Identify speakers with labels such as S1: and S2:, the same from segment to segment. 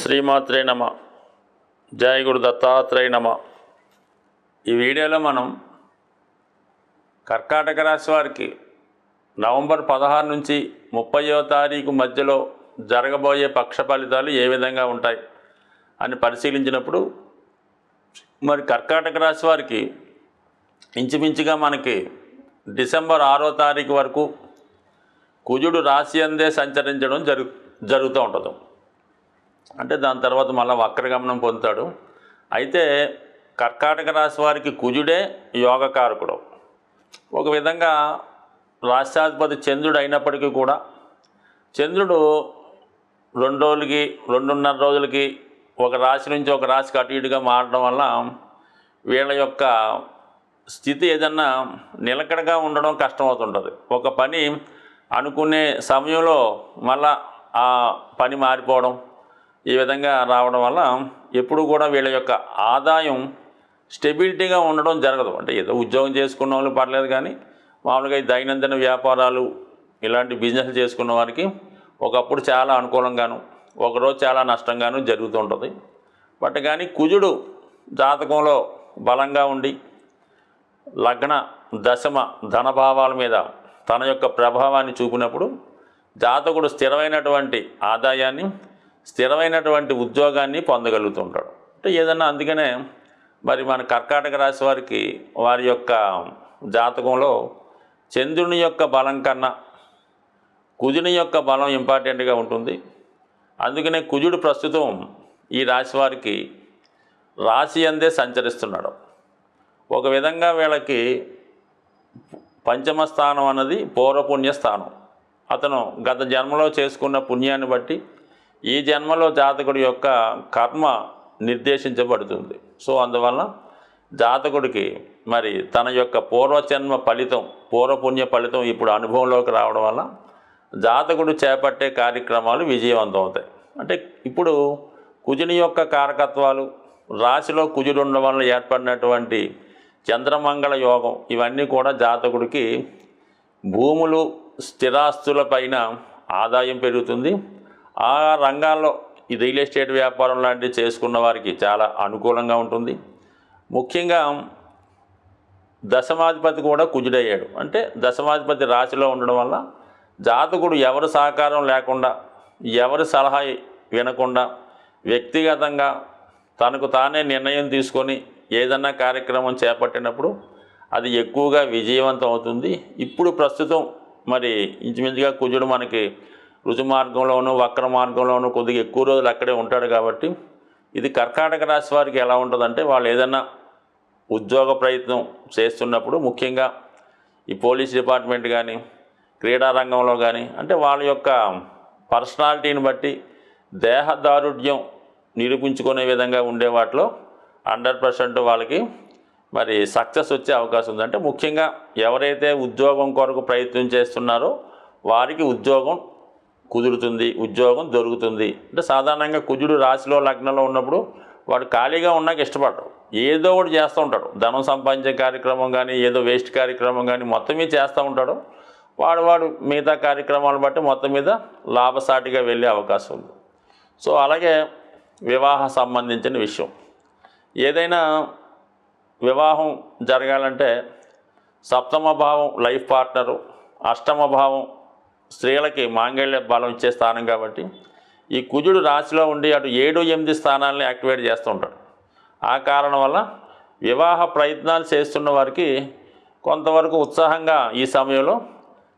S1: శ్రీమాత్రే నమ. జయ గురు దత్తాత్రేయ నమ. ఈ వీడియోలో మనం కర్కాటక రాశి వారికి నవంబర్ పదహారు నుంచి ముప్పయో తారీఖు మధ్యలో జరగబోయే పక్ష ఫలితాలు ఏ విధంగా ఉంటాయి అని పరిశీలించినప్పుడు మరి కర్కాటక రాశి వారికి ఇంచుమించుగా మనకి డిసెంబర్ ఆరో తారీఖు వరకు కుజుడు రాశి అందే సంచరించడం జరుగు జరుగుతూ ఉంటుంది. అంటే దాని తర్వాత మళ్ళీ వక్రగమనం పొందుతాడు. అయితే కర్కాటక రాశి వారికి కుజుడే యోగకారకుడు. ఒక విధంగా రాష్ట్రాధిపతి చంద్రుడు అయినప్పటికీ కూడా చంద్రుడు రెండు రోజులకి రెండున్నర రోజులకి ఒక రాశి నుంచి ఒక రాశికి అటు ఇటుగా మారడం వల్ల వీళ్ళ యొక్క స్థితి ఏదన్నా నిలకడగా ఉండడం కష్టమవుతుంటుంది. ఒక పని అనుకునే సమయంలో మళ్ళా ఆ పని మారిపోవడం ఈ విధంగా రావడం వల్ల ఎప్పుడు కూడా వీళ్ళ యొక్క ఆదాయం స్టెబిలిటీగా ఉండడం జరగదు. అంటే ఏదో ఉద్యోగం చేసుకున్న వాళ్ళు పర్లేదు కానీ మామూలుగా ఈ దైనందిన వ్యాపారాలు ఇలాంటి బిజినెస్ చేసుకున్న వారికి ఒకప్పుడు చాలా అనుకూలంగాను ఒకరోజు చాలా నష్టంగాను జరుగుతూ ఉంటుంది. బట్ కానీ కుజుడు జాతకంలో బలంగా ఉండి లగ్న దశమ ధనభావాల మీద తన యొక్క ప్రభావాన్ని చూపినప్పుడు జాతకుడు స్థిరమైనటువంటి ఆదాయాన్ని స్థిరమైనటువంటి ఉద్యోగాన్ని పొందగలుగుతుంటాడు. అంటే ఏదన్నా అందుకనే మరి మన కర్కాటక రాశి వారికి వారి యొక్క జాతకంలో చంద్రుని యొక్క బలం కన్నా కుజుని యొక్క బలం ఇంపార్టెంట్గా ఉంటుంది. అందుకనే కుజుడు ప్రస్తుతం ఈ రాశి వారికి రాశి అందే సంచరిస్తున్నాడు. ఒక విధంగా వీళ్ళకి పంచమ స్థానం అన్నది పూర్వపుణ్య స్థానం. అతను గత జన్మలో చేసుకున్న పుణ్యాన్ని బట్టి ఈ జన్మలో జాతకుడి యొక్క కర్మ నిర్దేశించబడుతుంది. సో అందువల్ల జాతకుడికి మరి తన యొక్క పూర్వజన్మ ఫలితం పూర్వపుణ్య ఫలితం ఇప్పుడు అనుభవంలోకి రావడం వల్ల జాతకుడు చేపట్టే కార్యక్రమాలు విజయవంతం అవుతాయి అంటే ఇప్పుడు కుజుని యొక్క కారకత్వాలు రాశిలో కుజుడు ఉండడం వల్ల ఏర్పడినటువంటి చంద్రమంగళ యోగం ఇవన్నీ కూడా జాతకుడికి భూములు స్థిరాస్తుల పైన ఆదాయం పెరుగుతుంది. ఆ రంగాల్లో ఈ రియల్ ఎస్టేట్ వ్యాపారం లాంటివి చేసుకున్న వారికి చాలా అనుకూలంగా ఉంటుంది. ముఖ్యంగా దశమాధిపతి కూడా కుజుడయ్యాడు. అంటే దశమాధిపతి రాశిలో ఉండడం వల్ల జాతకుడు ఎవరి సహకారం లేకుండా ఎవరి సలహా వినకుండా వ్యక్తిగతంగా తనకు తానే నిర్ణయం తీసుకొని ఏదన్నా కార్యక్రమం చేపట్టినప్పుడు అది ఎక్కువగా విజయవంతం అవుతుంది. ఇప్పుడు ప్రస్తుతం మరి ఇంచుమించుగా కుజుడు మనకి రుజు మార్గంలోనూ వక్ర మార్గంలోనూ కొద్దిగా ఎక్కువ రోజులు అక్కడే ఉంటాడు కాబట్టి ఇది కర్కాటక రాశి వారికి ఎలా ఉంటుందంటే వాళ్ళు ఏదన్నా ఉద్యోగ ప్రయత్నం చేస్తున్నప్పుడు ముఖ్యంగా ఈ పోలీస్ డిపార్ట్మెంట్ కానీ క్రీడా రంగంలో కానీ అంటే వాళ్ళ యొక్క పర్సనాలిటీని బట్టి దేహదారుఢ్యం నిరూపించుకునే విధంగా ఉండే వాటిలో హండ్రెడ్ పర్సెంట్ వాళ్ళకి మరి సక్సెస్ వచ్చే అవకాశం ఉంది. అంటే ముఖ్యంగా ఎవరైతే ఉద్యోగం కొరకు ప్రయత్నం చేస్తున్నారో వారికి ఉద్యోగం కుదురుతుంది ఉద్యోగం దొరుకుతుంది. అంటే సాధారణంగా కుజుడు రాశిలో లగ్నంలో ఉన్నప్పుడు వాడు ఖాళీగా ఉన్నాక ఇష్టపడరు. ఏదో ఒకటి చేస్తూ ఉంటాడు. ధనం సంపాదించే కార్యక్రమం కానీ ఏదో వేస్ట్ కార్యక్రమం కానీ మొత్తం మీద చేస్తూ ఉంటాడు. వాడు వాడు మిగతా కార్యక్రమాలను బట్టి మొత్తం మీద లాభసాటిగా వెళ్ళే అవకాశం ఉంది. సో అలాగే వివాహ సంబంధించిన విషయం. ఏదైనా వివాహం జరగాలంటే సప్తమ భావం లైఫ్ పార్ట్నరు అష్టమ భావం స్త్రీలకి మాంగళ్య బలం ఇచ్చే స్థానం కాబట్టి ఈ కుజుడు రాశిలో ఉండి అటు ఏడు ఎనిమిది స్థానాలని యాక్టివేట్ చేస్తూ ఉంటాడు. ఆ కారణం వల్ల వివాహ ప్రయత్నాలు చేస్తున్న వారికి కొంతవరకు ఉత్సాహంగా ఈ సమయంలో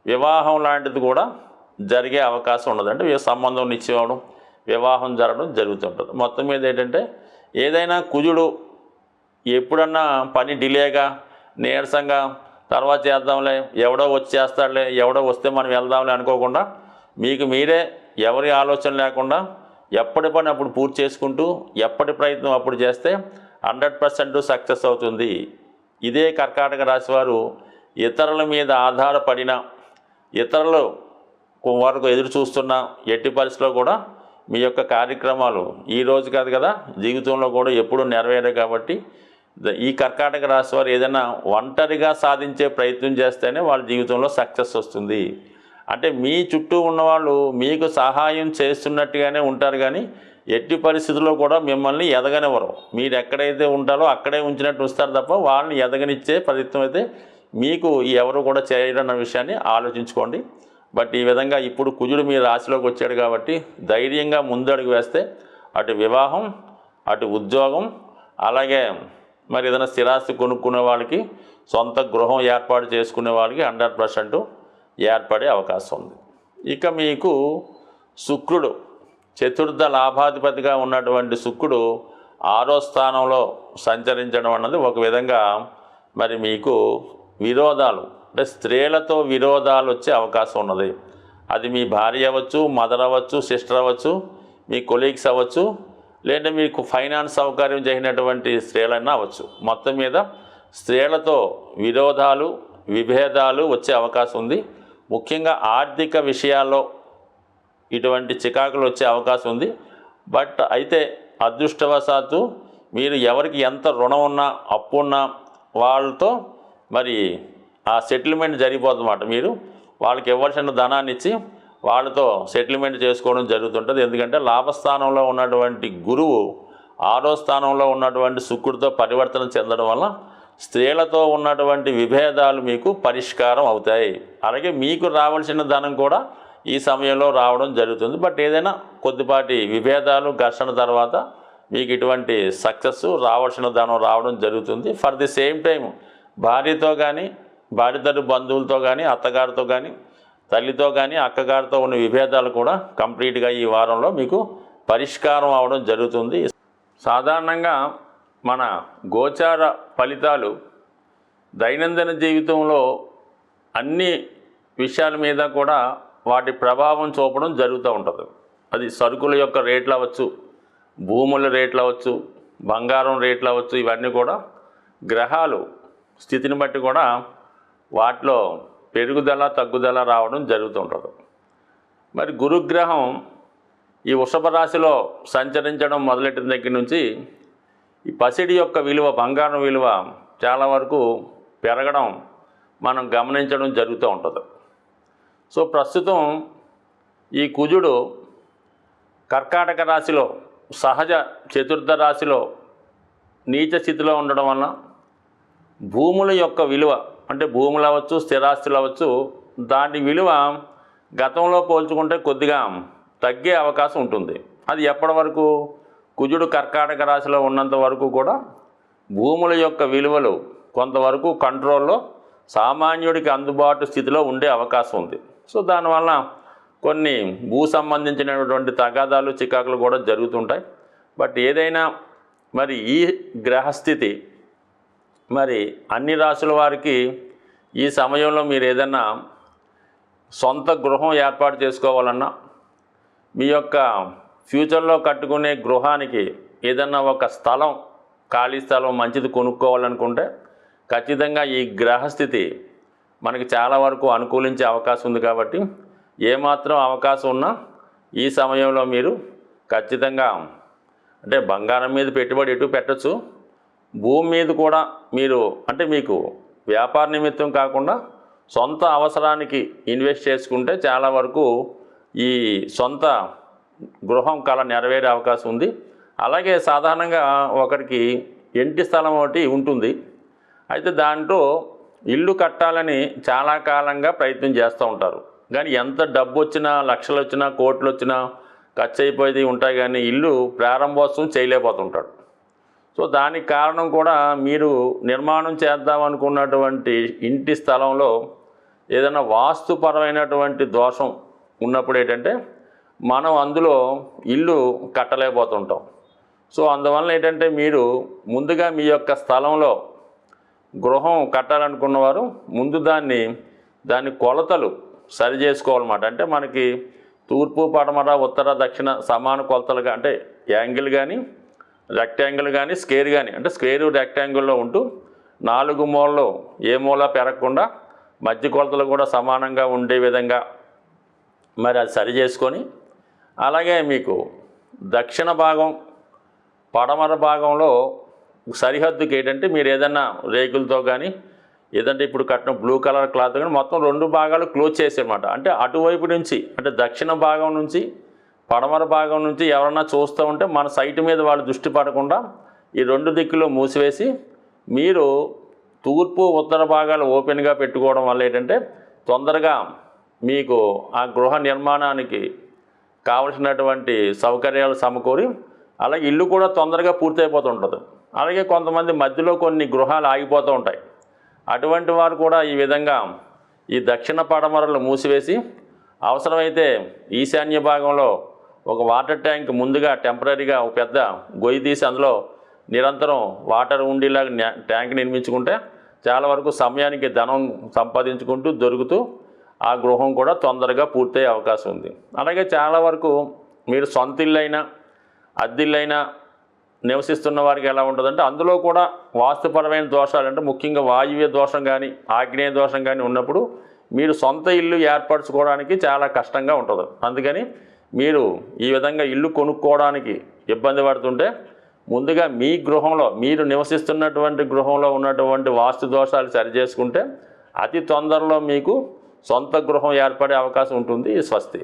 S1: వివాహం లాంటిది కూడా జరిగే అవకాశం ఉండదు. అంటే సంబంధం నిచ్చివ్వడం వివాహం జరగడం జరుగుతుంటుంది మొత్తం మీద ఏంటంటే ఏదైనా కుజుడు ఎప్పుడన్నా పని డిలేగా నీరసంగా తర్వాత చేద్దాంలే ఎవడో వచ్చి చేస్తాడులే ఎవడో వస్తే మనం వెళ్దాంలే అనుకోకుండా మీకు మీరే ఎవరి ఆలోచన లేకుండా ఎప్పటి పని అప్పుడు పూర్తి చేసుకుంటూ ఎప్పటి ప్రయత్నం అప్పుడు చేస్తే హండ్రెడ్ పర్సెంట్ సక్సెస్ అవుతుంది. ఇదే కర్కాటక రాశి వారు ఇతరుల మీద ఆధారపడిన ఇతరులు వరకు ఎదురు చూస్తున్న ఎట్టి పరిస్థితిలో కూడా మీ యొక్క కార్యక్రమాలు ఈ రోజు కాదు కదా జీవితంలో కూడా ఎప్పుడూ నెరవేరే కాబట్టి ఈ కర్కాటక రాశి వారు ఏదైనా ఒంటరిగా సాధించే ప్రయత్నం చేస్తేనే వాళ్ళ జీవితంలో సక్సెస్ వస్తుంది. అంటే మీ చుట్టూ ఉన్నవాళ్ళు మీకు సహాయం చేస్తున్నట్టుగానే ఉంటారు కానీ ఎట్టి పరిస్థితుల్లో కూడా మిమ్మల్ని ఎదగనివ్వరు. మీరు ఎక్కడైతే ఉంటారో అక్కడే ఉంచినట్టు వస్తారు తప్ప వాళ్ళని ఎదగనిచ్చే ప్రయత్నం అయితే మీకు ఎవరు కూడా చేయడన్న విషయాన్ని ఆలోచించుకోండి. బట్ ఈ విధంగా ఇప్పుడు కుజుడు మీ రాశిలోకి వచ్చాడు కాబట్టి ధైర్యంగా ముందడుగు వేస్తే అటు వివాహం అటు ఉద్యోగం అలాగే మరి ఏదైనా స్థిరాస్తి కొనుక్కునే వాళ్ళకి సొంత గృహం ఏర్పాటు చేసుకునే వాళ్ళకి హండ్రెడ్ పర్సెంట్ ఏర్పడే అవకాశం ఉంది. ఇక మీకు శుక్రుడు చతుర్థ లాభాధిపతిగా ఉన్నటువంటి శుక్రుడు ఆరో స్థానంలో సంచరించడం అన్నది ఒక విధంగా మరి మీకు విరోధాలు అంటే స్త్రీలతో విరోధాలు వచ్చే అవకాశం ఉన్నది. అది మీ భార్య అవ్వచ్చు మదర్ అవ్వచ్చు సిస్టర్ అవ్వచ్చు మీ కొలీగ్స్ అవ్వచ్చు లేదంటే మీకు ఫైనాన్స్ సౌకర్యం చేసినటువంటి స్త్రీలైనా అవ్వచ్చు. మొత్తం మీద స్త్రీలతో విరోధాలు విభేదాలు వచ్చే అవకాశం ఉంది. ముఖ్యంగా ఆర్థిక విషయాల్లో ఇటువంటి చికాకులు వచ్చే అవకాశం ఉంది. బట్ అయితే అదృష్టవశాత్తు మీరు ఎవరికి ఎంత రుణం ఉన్నా అప్పు ఉన్నా వాళ్ళతో మరి ఆ సెటిల్మెంట్ జరిగిపోతుందన్నమాట. మీరు వాళ్ళకి ఇవ్వాల్సిన ధనాన్ని ఇచ్చి వాళ్ళతో సెటిల్మెంట్ చేసుకోవడం జరుగుతుంటుంది. ఎందుకంటే లాభస్థానంలో ఉన్నటువంటి గురువు ఆరో స్థానంలో ఉన్నటువంటి శుక్రుడితో పరివర్తన చెందడం వల్ల స్త్రీలతో ఉన్నటువంటి విభేదాలు మీకు పరిష్కారం అవుతాయి. అలాగే మీకు రావాల్సిన ధనం కూడా ఈ సమయంలో రావడం జరుగుతుంది. బట్ ఏదైనా కొద్దిపాటి విభేదాలు ఘర్షణ తర్వాత మీకు ఇటువంటి సక్సెస్ రావాల్సిన ధనం రావడం జరుగుతుంది. ఫర్ ది సేమ్ టైం భార్యతో కానీ భార్యతరు బంధువులతో కానీ అత్తగారితో కానీ తల్లితో కానీ అక్కగారితో ఉన్న విభేదాలు కూడా కంప్లీట్గా ఈ వారంలో మీకు పరిష్కారం అవడం జరుగుతుంది. సాధారణంగా మన గోచార ఫలితాలు దైనందిన జీవితంలో అన్ని విషయాల మీద కూడా వాటి ప్రభావం చూపడం జరుగుతూ ఉంటుంది. అది సరుకుల యొక్క రేట్లు అవ్వచ్చు భూముల రేట్లు అవ్వచ్చు బంగారం రేట్లు అవ్వచ్చు ఇవన్నీ కూడా గ్రహాలు స్థితిని బట్టి కూడా వాటిలో పెరుగుదల తగ్గుదల రావడం జరుగుతూ ఉంటుంది మరి గురుగ్రహం ఈ వృషభ రాశిలో సంచరించడం మొదలెట్టిన దగ్గర నుంచి ఈ పసిడి యొక్క విలువ బంగారం విలువ చాలా వరకు పెరగడం మనం గమనించడం జరుగుతూ ఉంటుంది. సో ప్రస్తుతం ఈ కుజుడు కర్కాటక రాశిలో సహజ చతుర్థ రాశిలో నీచ స్థితిలో ఉండడం వలన భూముల యొక్క విలువ అంటే భూములు అవ్వచ్చు స్థిరాస్తులు అవ్వచ్చు దాని విలువ గతంలో పోల్చుకుంటే కొద్దిగా తగ్గే అవకాశం ఉంటుంది. అది ఎప్పటి వరకు? కుజుడు కర్కాటక రాశిలో ఉన్నంత వరకు కూడా భూముల యొక్క విలువలు కొంతవరకు కంట్రోల్లో సామాన్యుడికి అందుబాటు స్థితిలో ఉండే అవకాశం ఉంది. సో దానివల్ల కొన్ని భూ సంబంధించినటువంటి తగాదాలు చికాకులు కూడా జరుగుతుంటాయి. బట్ ఏదైనా మరి ఈ గ్రహస్థితి మరి అన్ని రాసుల వారికి ఈ సమయంలో మీరు ఏదన్నా సొంత గృహం ఏర్పాటు చేసుకోవాలన్నా మీ యొక్క ఫ్యూచర్లో కట్టుకునే గృహానికి ఏదన్నా ఒక స్థలం ఖాళీ స్థలం మంచిది కొనుక్కోవాలనుకుంటే ఖచ్చితంగా ఈ గ్రహస్థితి మనకి చాలా వరకు అనుకూలించే అవకాశం ఉంది కాబట్టి ఏమాత్రం అవకాశం ఉన్నా ఈ సమయంలో మీరు ఖచ్చితంగా అంటే బంగారం మీద పెట్టుబడి ఎటు పెట్టచ్చు. భూమి మీద కూడా మీరు అంటే మీకు వ్యాపార నిమిత్తం కాకుండా సొంత అవసరానికి ఇన్వెస్ట్ చేసుకుంటే చాలా వరకు ఈ సొంత గృహం కళ నెరవేరే అవకాశం ఉంది. అలాగే సాధారణంగా ఒకరికి ఇంటి స్థలం ఒకటి ఉంటుంది. అయితే దాంట్లో ఇల్లు కట్టాలని చాలా కాలంగా ప్రయత్నం చేస్తూ ఉంటారు. కానీ ఎంత డబ్బు వచ్చినా లక్షలు వచ్చినా కోట్లు వచ్చినా ఖర్చు అయిపోయేది ఉంటాయి కానీ ఇల్లు ప్రారంభోత్సవం చేయలేకపోతుంటాడు. సో దానికి కారణం కూడా మీరు నిర్మాణం చేద్దాం అనుకున్నటువంటి ఇంటి స్థలంలో ఏదైనా వాస్తుపరమైనటువంటి దోషం ఉన్నప్పుడు ఏంటంటే మనం అందులో ఇల్లు కట్టలేకపోతుంటాం. సో అందువలన ఏంటంటే మీరు ముందుగా మీ యొక్క స్థలంలో గృహం కట్టాలనుకున్నవారు ముందు దాన్ని దాని కొలతలు సరి చేసుకోవాలన్నమాట. అంటే మనకి తూర్పు పడమర ఉత్తర దక్షిణ సమాన కొలతలుగా అంటే యాంగిల్ కానీ రెక్టాంగిల్ కానీ స్క్వేర్ కానీ అంటే స్క్వేర్ రెక్టాంగిల్లో ఉంటూ నాలుగు మూలలో ఏ మూల పెరగకుండా మధ్య కొలతలు కూడా సమానంగా ఉండే విధంగా మరి అది సరి చేసుకొని అలాగే మీకు దక్షిణ భాగం పడమర భాగంలో సరిహద్దుకి ఏంటంటే మీరు ఏదైనా రేకులతో కానీ ఏదంటే ఇప్పుడు కట్టిన బ్లూ కలర్ క్లాత్ కానీ మొత్తం రెండు భాగాలు క్లోజ్ చేసేయమాట అంటే అటువైపు నుంచి అంటే దక్షిణ భాగం నుంచి పడమర భాగం నుంచి ఎవరన్నా చూస్తూ ఉంటే మన సైట్ మీద వాళ్ళు దృష్టి పడకుండా ఈ రెండు దిక్కులు మూసివేసి మీరు తూర్పు ఉత్తర భాగాలు ఓపెన్గా పెట్టుకోవడం వల్ల ఏంటంటే తొందరగా మీకు ఆ గృహ నిర్మాణానికి కావలసినటువంటి సౌకర్యాలు సమకూరి అలాగే ఇల్లు కూడా తొందరగా పూర్తయిపోతుంటుంది అలాగే కొంతమంది మధ్యలో కొన్ని గృహాలు ఆగిపోతూ ఉంటాయి. అటువంటి వారు కూడా ఈ విధంగా ఈ దక్షిణ పడమరలు మూసివేసి అవసరమైతే ఈశాన్య భాగంలో ఒక వాటర్ ట్యాంక్ ముందుగా టెంపరీగా ఒక పెద్ద గొయ్యి తీసి అందులో నిరంతరం వాటర్ ఉండేలాగా ట్యాంక్ నిర్మించుకుంటే చాలా వరకు సమయానికి ధనం సంపాదించుకుంటూ దొరుకుతూ ఆ గృహం కూడా తొందరగా పూర్తయ్యే అవకాశం ఉంది. అలాగే చాలా వరకు మీరు సొంత ఇల్లైనా అద్దిల్లైనా నివసిస్తున్న వారికి ఎలా ఉంటుందంటే అందులో కూడా వాస్తుపరమైన దోషాలు అంటే ముఖ్యంగా వాయువ్య దోషం కానీ ఆగ్నేయ దోషం కానీ ఉన్నప్పుడు మీరు సొంత ఇల్లు ఏర్పరచుకోవడానికి చాలా కష్టంగా ఉంటుంది. అందుకని మీరు ఈ విధంగా ఇల్లు కొనుక్కోవడానికి ఇబ్బంది పడుతుంటే ముందుగా మీ గృహంలో మీరు నివసిస్తున్నటువంటి గృహంలో ఉన్నటువంటి వాస్తు దోషాలు సరిచేసుకుంటే అతి తొందరలో మీకు సొంత గృహం ఏర్పడే అవకాశం ఉంటుంది స్వస్తి.